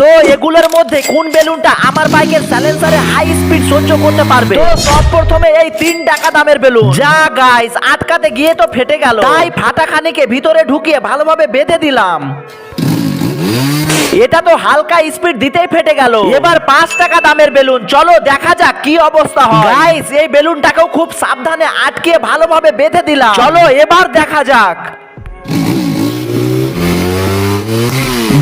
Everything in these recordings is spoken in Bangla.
তো এগুলোর মধ্যে কোন বেলুনটা আমার বাইকের সাইলেন্সারে হাই স্পিড সহ্য করতে পারবে? তো সব প্রথমে এই তিন টাকা দামের বেলুন। যা গাইস আটকাতে গিয়ে তো ফেটে গেল। তাই ফাটাখানিকে ভিতরে ঢুকিয়ে ভালোভাবে বেঁধে দিলাম। এটা তো হালকা স্পিড দিতেই ফেটে গেল। এবার পাঁচ টাকা দামের বেলুন। চলো দেখা যাক কি অবস্থা হয়। গাইস এই বেলুনটাকেও খুব সাবধানে আটকে ভালোভাবে বেঁধে দিলাম। চলো এবার দেখা যাক।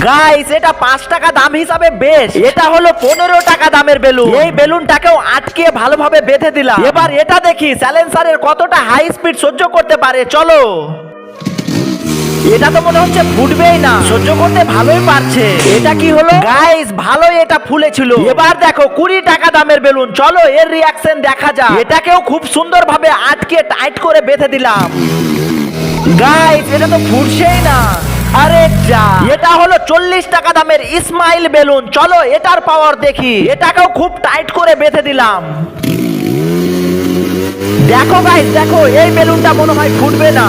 গাইস এটা পাঁচ টাকা দাম হিসাবে বেশ। এটা হলো পনেরো টাকা দামের বেলুন। এই বেলুনটাকেও আটকে ভালোভাবে বেঁধে দিলাম। এবার এটা দেখি স্যালেন্সারের কতটা হাই স্পিড সহ্য করতে পারে চলো। এটা তো মনে হচ্ছে ফুটবেই না। সহ্য করতে ভালোই পারছে। এটা কি হলো? গাইস ভালোই এটা ফুলেছিল। এবার দেখো কুড়ি টাকা দামের বেলুন। চলো এর রিয়াকশন দেখা যাক। এটাকেও খুব সুন্দর ভাবে আটকে টাইট করে বেঁধে দিলাম। গাইস এটা তো ফুটছেই না। আরে যা এটা হলো চল্লিশ টাকা দামের ইসমাইল বেলুন। চলো এটার পাওয়ার দেখি। এটাকেও খুব টাইট করে বেঁধে দিলাম। দেখো গাইস দেখো এই বেলুনটা মনে হয় ফুটবে না।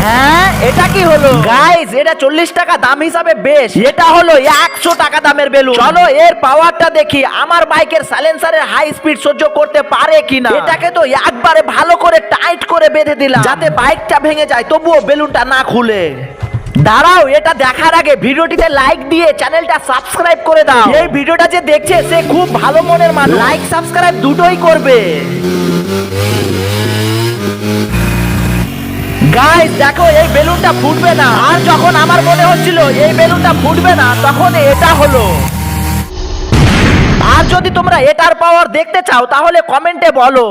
হ্যাঁ এটা কি হলো? গাইস এটা চল্লিশ টাকা দাম হিসাবে বেশ। এটা হলো একশো টাকা দামের বেলুন। চলো এর পাওয়ারটা দেখি। আমার বাইকের সাইলেন্সারের হাই স্পিড সহ্য করতে পারে কিনা? এটাকে তো একবারে ভালো করে টাইট করে বেঁধে দিলাম। যাতে বাইকটা ভেঙে যায় তবুও বেলুনটা না খুলে। দাঁড়াও, এটা দেখার আগে ভিডিওটিতে লাইক দিয়ে চ্যানেলটা সাবস্ক্রাইব করে দাও। এই ভিডিওটা যে দেখছে, সে খুব ভালো মনের মানুষ। লাইক সাবস্ক্রাইব দুটোই করবে। গাইস দেখো, এই বেলুনটা ফুটবে না। আর যখন আমার মনে হচ্ছিল এই বেলুনটা ফুটবে না, তখন এটা হলো। আর যদি তোমরা এটার পাওয়ার দেখতে চাও, তাহলে কমেন্টে বলো।